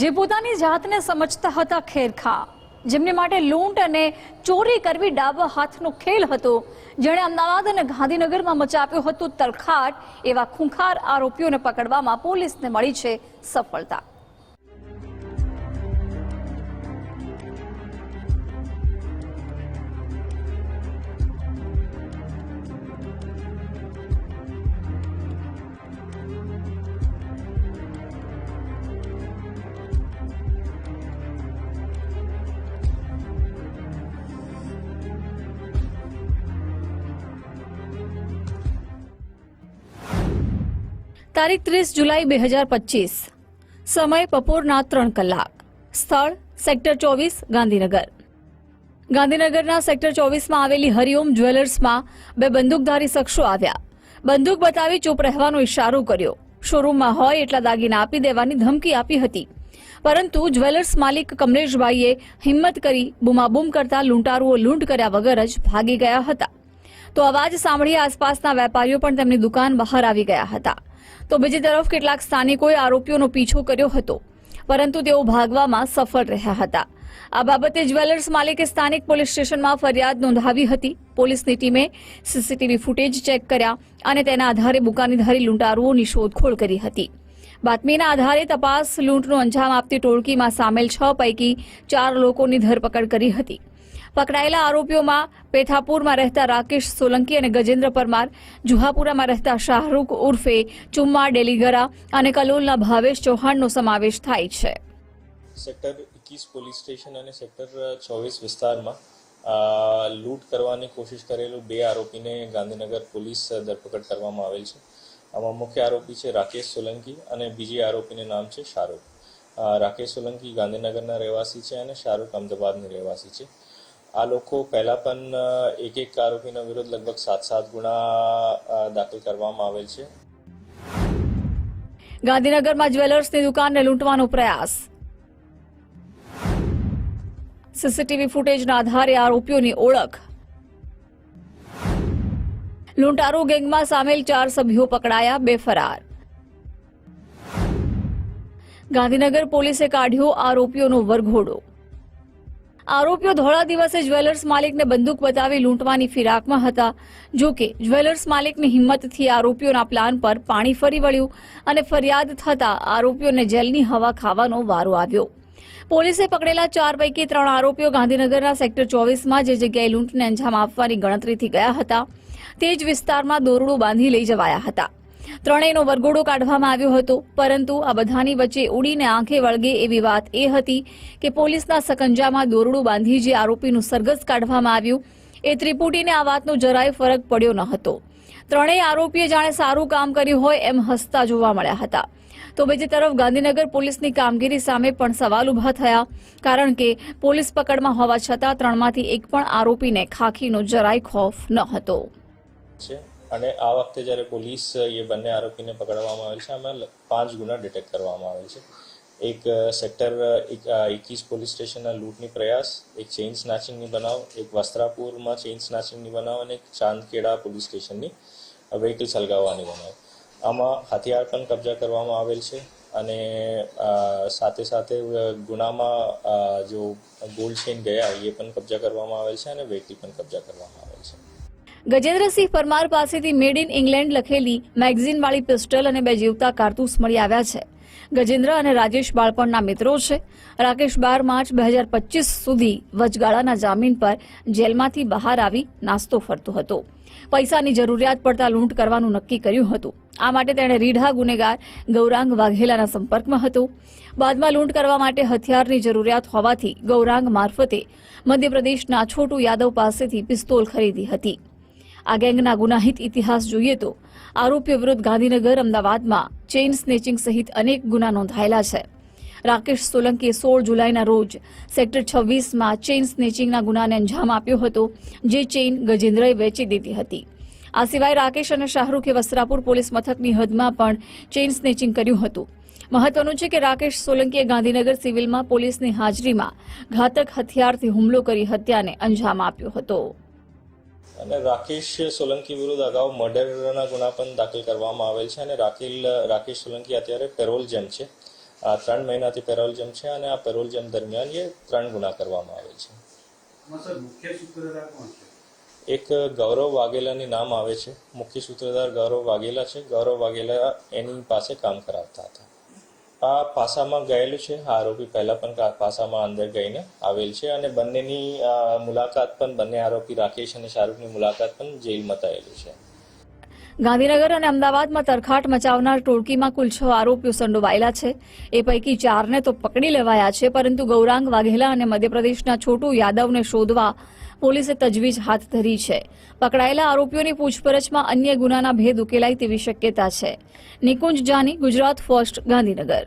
જે પોતાની જાતને સમજતા હતા ખેરખા, જેમને માટે લૂંટ અને ચોરી કરવી ડાબા હાથનો ખેલ હતો. જેણે અમદાવાદ અને ગાંધીનગરમાં મચાવ્યો હતો તલખાટ એવા ખૂંખાર આરોપીઓને પકડવામાં પોલીસને મળી છે સફળતા. તારીખ ત્રીસ જુલાઈ બે હજાર પચીસ. સમય બપોરના ત્રણ કલાક. સ્થળ સેક્ટર ચોવીસ, ગાંધીનગર. ગાંધીનગરના સેક્ટર ચોવીસમાં આવેલી હરિઓમ જ્વેલર્સમાં બે બંદૂકધારી શખ્સો આવ્યા. બંદૂક બતાવી ચૂપ રહેવાનો ઇશારો કર્યો. શોરૂમમાં હોય એટલા દાગીના આપી દેવાની ધમકી આપી હતી. પરંતુ જ્વેલર્સ માલિક કમલેશભાઈએ હિંમત કરી બૂમાબૂમ કરતા લૂંટારુઓ લૂંટ કર્યા વગર જ ભાગી ગયા હતા. તો અવાજ સાંભળી આસપાસના વેપારીઓ પણ તેમની દુકાન બહાર આવી ગયા હતા. તો બીજી તરફ કેટલાક સ્થાનિકોએ આરોપીઓનો પીછો કર્યો હતો, પરંતુ તેઓ ભાગવામાં સફળ રહ્યા હતા. આ બાબતે જ્વેલર્સ માલિકે સ્થાનિક પોલીસ સ્ટેશનમાં ફરિયાદ નોંધાવી હતી. પોલીસની ટીમે સીસીટીવી ફૂટેજ ચેક કર્યા અને તેના આધારે બુકાનીધારી લૂંટારુઓની શોધખોળ કરી હતી. બાતમીના આધારે તપાસ લૂંટનું અંજામ આપતી ટોળકીમાં સામેલ છ પૈકી ચાર લોકોની ધરપકડ કરી હતી. પકડાયેલા આરોપીઓમાં પેથાપુરમાં રહેતા રાકેશ સોલંકી અને ગજેન્દ્ર પરમાર, જુહાપુરામાં રહેતા શાહરૂખ ઉર્ફે ચુમ્મા ડેલીગરા અને કલોલના ભાવેશ ચૌહાણનો સમાવેશ થાય છે. સેક્ટર એકવીસ પોલીસ સ્ટેશન અને સેક્ટર ચોવીસ વિસ્તારમાં લૂંટ કરવાની કોશિશ કરેલું બે આરોપીને ગાંધીનગર પોલીસ ધરપકડ કરવામાં આવેલ છે. આમાં મુખ્ય આરોપી છે રાકેશ સોલંકી અને બીજી આરોપીનું નામ છે શાહરૂખ. રાકેશ સોલંકી ગાંધીનગરના રહેવાસી છે અને શાહરૂખ અમદાવાદની રહેવાસી છે. આ લોકો પહેલા પણ એક એક આરોપીનો વિરુદ્ધ લગભગ સાત સાત ગુણા દાખલ કરવામાં આવેલ છે. ગાંધીનગરમાં જ્વેલર્સની દુકાનને લૂંટવાનો પ્રયાસ. સીસીટીવી ફૂટેજના આધારે આરોપીઓની ઓળખ. લૂંટારો ગેંગમાં સામેલ ચાર સભ્યો પકડાયા, બે ફરાર. ગાંધીનગર પોલીસે કાઢ્યો આરોપીઓનો વરઘોડો. આરોપીઓ ધોળા દિવસે જ્વેલર્સ માલિકને બંદૂક બતાવી લૂંટવાની ફિરાકમાં હતા. જો કે જ્વેલર્સ માલિકની હિંમતથી આરોપીઓના પ્લાન પર પાણી ફરી વળ્યું અને ફરિયાદ થતાં આરોપીઓને જેલની હવા ખાવાનો વારો આવ્યો. પોલીસે પકડેલા ચાર પૈકી ત્રણ આરોપીઓ ગાંધીનગરના સેક્ટર ચોવીસમાં જે જગ્યાએ લૂંટને અંજામ આપવાની ગણતરીથી ગયા હતા, તે જ વિસ્તારમાં દોરડું બાંધી લઈ જવાયા હતા. ત્રણેયનો વરઘોડો કાઢવામાં આવ્યો હતો. પરંતુ આ બધાની વચ્ચે ઉડીને આંખે વળગે એવી વાત એ હતી કે પોલીસના સકંજામાં દોરડું બાંધી જે આરોપીનું સરઘસ કાઢવામાં આવ્યું, એ ત્રિપુટીને આ વાતનો જરાય ફરક પડ્યો ન હતો. ત્રણેય આરોપીએ જાણે સારું કામ કર્યું હોય એમ હસતા જોવા મળ્યા હતા. તો બીજી તરફ ગાંધીનગર પોલીસની કામગીરી સામે પણ સવાલ ઊભા થયા, કારણ કે પોલીસ પકડમાં હોવા છતાં ત્રણમાંથી એક પણ આરોપીને ખાખીનો જરાય ખોફ ન હતો. અને આ વખતે જ્યારે પોલીસ એ બંને આરોપીને પકડવામાં આવેલ છે, આમાં પાંચ ગુના ડિટેક્ટ કરવામાં આવેલ છે. એક સેક્ટર એકવીસ પોલીસ સ્ટેશનના લૂંટની પ્રયાસ, એક ચેઇન સ્નાચિંગની બનાવ, એક વસ્ત્રાપુરમાં ચેઇન સ્નાચિંગની બનાવ અને એક ચાંદકેડા પોલીસ સ્ટેશનની વ્હીકલ સળગાવવાની બનાવ. આમાં હથિયાર પણ કબજા કરવામાં આવેલ છે અને સાથે સાથે ગુનામાં જો ગોલ્ડ ચેઇન ગયા, એ પણ કબજા કરવામાં આવેલ છે અને વ્હીકલ પણ કબજા કરવામાં આવેલ છે. ગજેન્દ્રસિંહ પરમાર પાસેથી મેડ ઇન ઇંગ્લેન્ડ લખેલી મેગઝીનવાળી પિસ્ટલ અને બે જીવતા કારતૂસ મળી આવ્યા છે. ગજેન્દ્ર અને રાજેશ બાળપણના મિત્રો છે. રાકેશ બાર માર્ચ બે હજાર પચીસ સુધી વચગાળાના જામીન પર જેલમાંથી બહાર આવી નાસ્તો ફરતો હતો. પૈસાની જરૂરિયાત પડતા લૂંટ કરવાનું નક્કી કર્યું હતું. આ માટે તેણે રીઢા ગુનેગાર ગૌરાંગ વાઘેલાના સંપર્કમાં હતો. બાદમાં લૂંટ કરવા માટે હથિયારની જરૂરિયાત હોવાથી ગૌરાંગ મારફતે મધ્યપ્રદેશના છોટુ યાદવ પાસેથી પિસ્તોલ ખરીદી હતી. આ ગેંગના ગુનાહિત ઇતિહાસ જોઈએ તો આરોપીઓ વિરુદ્ધ ગાંધીનગર, અમદાવાદમાં ચેઇન સ્નેચિંગ સહિત અનેક ગુના નોંધાયેલા છે. રાકેશ સોલંકીએ સોળ જુલાઈના રોજ સેક્ટર છવ્વીસમાં ચેઇન સ્નેચિંગના ગુનાને અંજામ આપ્યો હતો, જે ચેઇન ગજેન્દ્રએ વેચી દીધી હતી. આ સિવાય રાકેશ અને શાહરૂખે વસ્ત્રાપુર પોલીસ મથકની હદમાં પણ ચેઇન સ્નેચિંગ કર્યું હતું. મહત્વનું છે કે રાકેશ સોલંકીએ ગાંધીનગર સિવિલમાં પોલીસની હાજરીમાં ઘાતક હથિયારથી હુમલો કરી હત્યાને અંજામ આપ્યો હતો. અને રાકેશ સોલંકી વિરુદ્ધ અગાઉ મર્ડરના ગુના પણ દાખલ કરવામાં આવેલ છે અને રાકેલ રાકેશ સોલંકી અત્યારે પેરોલ જેમ છે. આ ત્રણ મહિનાથી પેરોલિઝમ છે અને આ પેરોલિઝમ દરમિયાન એ ત્રણ ગુના કરવામાં આવેલ કોણ છે? એક ગૌરવ વાઘેલાની નામ આવે છે. મુખ્ય સૂત્રધાર ગૌરવ વાઘેલા છે. ગૌરવ વાઘેલા એની પાસે કામ કરાવતા હતા. આ પાસામાં ગયેલું છે. આ આરોપી પહેલા પણ પાસામાં અંદર ગઈને આવેલ છે અને બંનેની મુલાકાત પણ, બંને આરોપી રાકેશ અને શાહરૂખની મુલાકાત પણ જેલમાં થયેલી છે. ગાંધીનગર અને અમદાવાદમાં તરખાટ મચાવનાર ટોળકીમાં કુલ છ આરોપીઓ સંડોવાયેલા છે. એ પૈકી ચારને તો પકડી લેવાયા છે, પરંતુ ગૌરાંગ વાઘેલા અને મધ્યપ્રદેશના છોટુ યાદવને શોધવા પોલીસે તજવીજ હાથ ધરી છે. પકડાયેલા આરોપીઓની પૂછપરછમાં અન્ય ગુનાના ભેદ ઉકેલાય તેવી શક્યતા છે. નિકુંજ જાની, ગુજરાત ફર્સ્ટ, ગાંધીનગર.